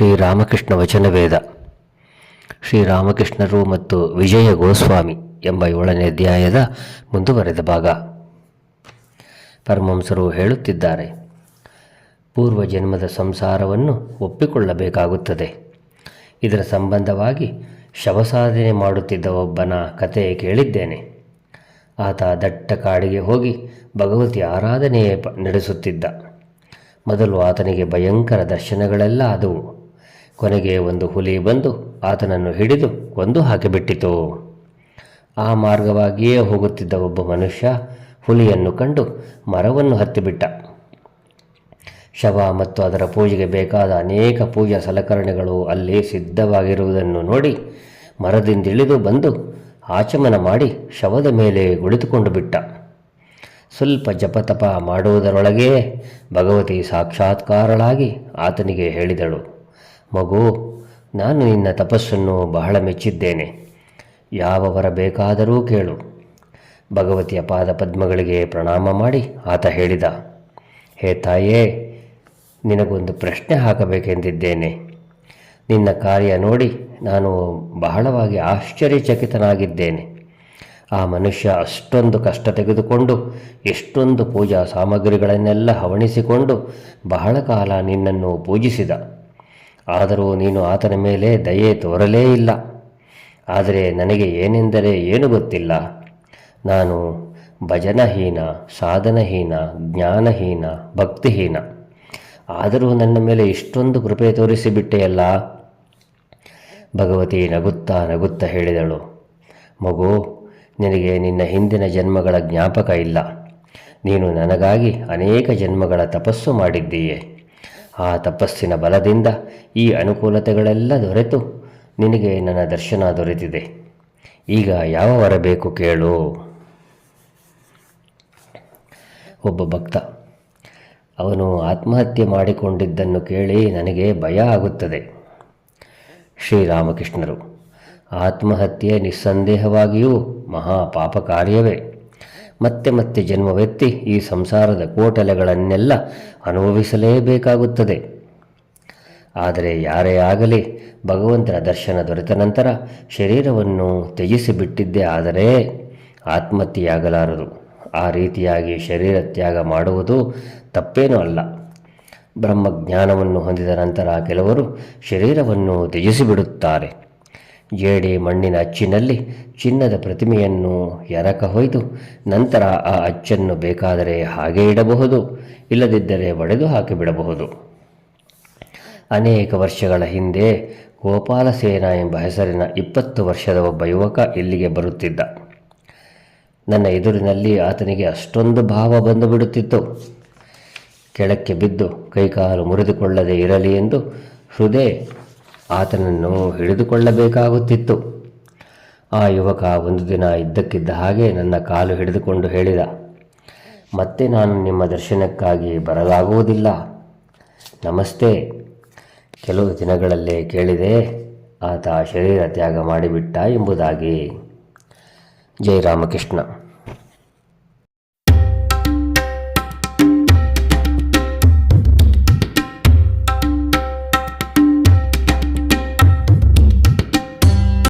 ಶ್ರೀರಾಮಕೃಷ್ಣ ವಚನವೇದ ಶ್ರೀರಾಮಕೃಷ್ಣರು ಮತ್ತು ವಿಜಯ ಗೋಸ್ವಾಮಿ ಎಂಬ ಏಳನೇ ಅಧ್ಯಾಯದ ಮುಂದುವರೆದ ಭಾಗ. ಪರಮಹಂಸರು ಹೇಳುತ್ತಿದ್ದಾರೆ, ಪೂರ್ವ ಜನ್ಮದ ಸಂಸಾರವನ್ನು ಒಪ್ಪಿಕೊಳ್ಳಬೇಕಾಗುತ್ತದೆ. ಇದರ ಸಂಬಂಧವಾಗಿ ಶವಸಾಧನೆ ಮಾಡುತ್ತಿದ್ದ ಒಬ್ಬನ ಕತೆ ಕೇಳಿದ್ದೇನೆ. ಆತ ದಟ್ಟ ಕಾಡಿಗೆ ಹೋಗಿ ಭಗವತಿ ಆರಾಧನೆ ನಡೆಸುತ್ತಿದ್ದ. ಮೊದಲು ಆತನಿಗೆ ಭಯಂಕರ ದರ್ಶನಗಳೆಲ್ಲ ಆದವು. ಕೊನೆಗೆ ಒಂದು ಹುಲಿ ಬಂದು ಆತನನ್ನು ಹಿಡಿದು ಕೊಂದು ಹಾಕಿಬಿಟ್ಟಿತು ಆ ಮಾರ್ಗವಾಗಿಯೇ ಹೋಗುತ್ತಿದ್ದ ಒಬ್ಬ ಮನುಷ್ಯ ಹುಲಿಯನ್ನು ಕಂಡು ಮರವನ್ನು ಹತ್ತಿಬಿಟ್ಟ. ಶವ ಮತ್ತು ಅದರ ಪೂಜೆಗೆ ಬೇಕಾದ ಅನೇಕ ಪೂಜಾ ಸಲಕರಣೆಗಳು ಅಲ್ಲಿ ಸಿದ್ಧವಾಗಿರುವುದನ್ನು ನೋಡಿ ಮರದಿಂದಿಳಿದು ಬಂದು ಆಚಮನ ಮಾಡಿ ಶವದ ಮೇಲೆ ಕುಳಿತುಕೊಂಡು ಬಿಟ್ಟ. ಸ್ವಲ್ಪ ಜಪತಪ ಮಾಡುವುದರೊಳಗೇ ಭಗವತಿ ಸಾಕ್ಷಾತ್ಕಾರಳಾಗಿ ಆತನಿಗೆ ಹೇಳಿದಳು. ಮಗು, ನಾನು ನಿನ್ನ ತಪಸ್ಸನ್ನು ಬಹಳ ಮೆಚ್ಚಿದ್ದೇನೆ. ಯಾವ ವರ ಬೇಕಾದರೂ ಕೇಳು. ಭಗವತಿಯ ಪಾದ ಪದ್ಮಗಳಿಗೆ ಪ್ರಣಾಮ ಮಾಡಿ ಆತ ಹೇಳಿದ. ಹೇ ತಾಯೇ, ನಿನಗೊಂದು ಪ್ರಶ್ನೆ ಹಾಕಬೇಕೆಂದಿದ್ದೇನೆ. ನಿನ್ನ ಕಾರ್ಯ ನೋಡಿ ನಾನು ಬಹಳವಾಗಿ ಆಶ್ಚರ್ಯಚಕಿತನಾಗಿದ್ದೇನೆ. ಆ ಮನುಷ್ಯ ಅಷ್ಟೊಂದು ಕಷ್ಟ ತೆಗೆದುಕೊಂಡು, ಎಷ್ಟೊಂದು ಪೂಜಾ ಸಾಮಗ್ರಿಗಳನ್ನೆಲ್ಲ ಹವಣಿಸಿಕೊಂಡು ಬಹಳ ಕಾಲ ನಿನ್ನನ್ನು ಪೂಜಿಸಿದ. ಆದರೂ ನೀನು ಆತನ ಮೇಲೆ ದಯೆ ತೋರಲೇ ಇಲ್ಲ. ಆದರೆ ನನಗೆ ಏನೆಂದರೆ ಏನು ಗೊತ್ತಿಲ್ಲ. ನಾನು ಭಜನಹೀನ, ಸಾಧನಹೀನ, ಜ್ಞಾನಹೀನ, ಭಕ್ತಿಹೀನ. ಆದರೂ ನನ್ನ ಮೇಲೆ ಇಷ್ಟೊಂದು ಕೃಪೆ ತೋರಿಸಿಬಿಟ್ಟೆಯಲ್ಲ? ಭಗವತಿ ನಗುತ್ತಾ ನಗುತ್ತಾ ಹೇಳಿದಳು. ಮಗು, ನಿನಗೆ ನಿನ್ನ ಹಿಂದಿನ ಜನ್ಮಗಳ ಜ್ಞಾಪಕ ಇಲ್ಲ. ನೀನು ನನಗಾಗಿ ಅನೇಕ ಜನ್ಮಗಳ ತಪಸ್ಸು ಮಾಡಿದ್ದೀಯೆ. ಆ ತಪಸ್ಸಿನ ಬಲದಿಂದ ಈ ಅನುಕೂಲತೆಗಳೆಲ್ಲ ದೊರೆತು ನಿನಗೆ ನನ್ನ ದರ್ಶನ ದೊರೆತಿದೆ. ಈಗ ಯಾವ ವರ ಬೇಕು ಕೇಳು. ಒಬ್ಬ ಭಕ್ತ, ಅವನು ಆತ್ಮಹತ್ಯೆ ಮಾಡಿಕೊಂಡಿದ್ದನ್ನು ಕೇಳಿ ನನಗೆ ಭಯ ಆಗುತ್ತದೆ. ಶ್ರೀರಾಮಕೃಷ್ಣರು, ಆತ್ಮಹತ್ಯೆ ನಿಸ್ಸಂದೇಹವಾಗಿಯೂ ಮಹಾ ಪಾಪ ಕಾರ್ಯವೇ ಮತ್ತೆ ಮತ್ತೆ ಜನ್ಮವೆತ್ತಿ ಈ ಸಂಸಾರದ ಕೋಟಲೆಗಳನ್ನೆಲ್ಲ ಅನುಭವಿಸಲೇಬೇಕಾಗುತ್ತದೆ. ಆದರೆ ಯಾರೇ ಆಗಲಿ ಭಗವಂತನ ದರ್ಶನ ದೊರೆತ ನಂತರ ಶರೀರವನ್ನು ತ್ಯಜಿಸಿಬಿಟ್ಟಿದ್ದೇ ಆದರೆ ಆತ್ಮಹತ್ಯೆಯಾಗಲಾರರು ಆ ರೀತಿಯಾಗಿ ಶರೀರ ತ್ಯಾಗ ಮಾಡುವುದು ತಪ್ಪೇನೂ ಅಲ್ಲ. ಬ್ರಹ್ಮಜ್ಞಾನವನ್ನು ಹೊಂದಿದ ನಂತರ ಕೆಲವರು ಶರೀರವನ್ನು ತ್ಯಜಿಸಿಬಿಡುತ್ತಾರೆ. ಜೇಡಿ ಮಣ್ಣಿನ ಅಚ್ಚಿನಲ್ಲಿ ಚಿನ್ನದ ಪ್ರತಿಮೆಯನ್ನು ಎರಕ ಹೊಯ್ದು ನಂತರ ಆ ಅಚ್ಚನ್ನು ಬೇಕಾದರೆ ಹಾಗೆ ಇಡಬಹುದು, ಇಲ್ಲದಿದ್ದರೆ ಒಡೆದು ಹಾಕಿಬಿಡಬಹುದು ಅನೇಕ ವರ್ಷಗಳ ಹಿಂದೆ ಗೋಪಾಲಸೇನ ಎಂಬ ಹೆಸರಿನ ಇಪ್ಪತ್ತು ವರ್ಷದ ಒಬ್ಬ ಯುವಕ ಇಲ್ಲಿಗೆ ಬರುತ್ತಿದ್ದ. ನನ್ನ ಎದುರಿನಲ್ಲಿ ಆತನಿಗೆ ಅಷ್ಟೊಂದು ಭಾವ ಬಂದು ಬಿಡುತ್ತಿತ್ತು. ಕೆಳಕ್ಕೆ ಬಿದ್ದು ಕೈಕಾಲು ಮುರಿದುಕೊಳ್ಳದೆ ಇರಲಿ ಎಂದು ಹೃದಯ ಆತನನ್ನು ಹಿಡಿದುಕೊಳ್ಳಬೇಕಾಗುತ್ತಿತ್ತು. ಆ ಯುವಕ ಒಂದು ದಿನ ಇದ್ದಕ್ಕಿದ್ದ ಹಾಗೆ ನನ್ನ ಕಾಲು ಹಿಡಿದುಕೊಂಡು ಹೇಳಿದ, ಮತ್ತೆ ನಾನು ನಿಮ್ಮ ದರ್ಶನಕ್ಕಾಗಿ ಬರಲಾಗುವುದಿಲ್ಲ. ನಮಸ್ತೆ. ಕೆಲವು ದಿನಗಳಲ್ಲೇ ಕೇಳಿದೆ. ಆತ ಶರೀರ ತ್ಯಾಗ ಮಾಡಿಬಿಟ್ಟ ಎಂಬುದಾಗಿ. ಜೈ ರಾಮಕೃಷ್ಣ.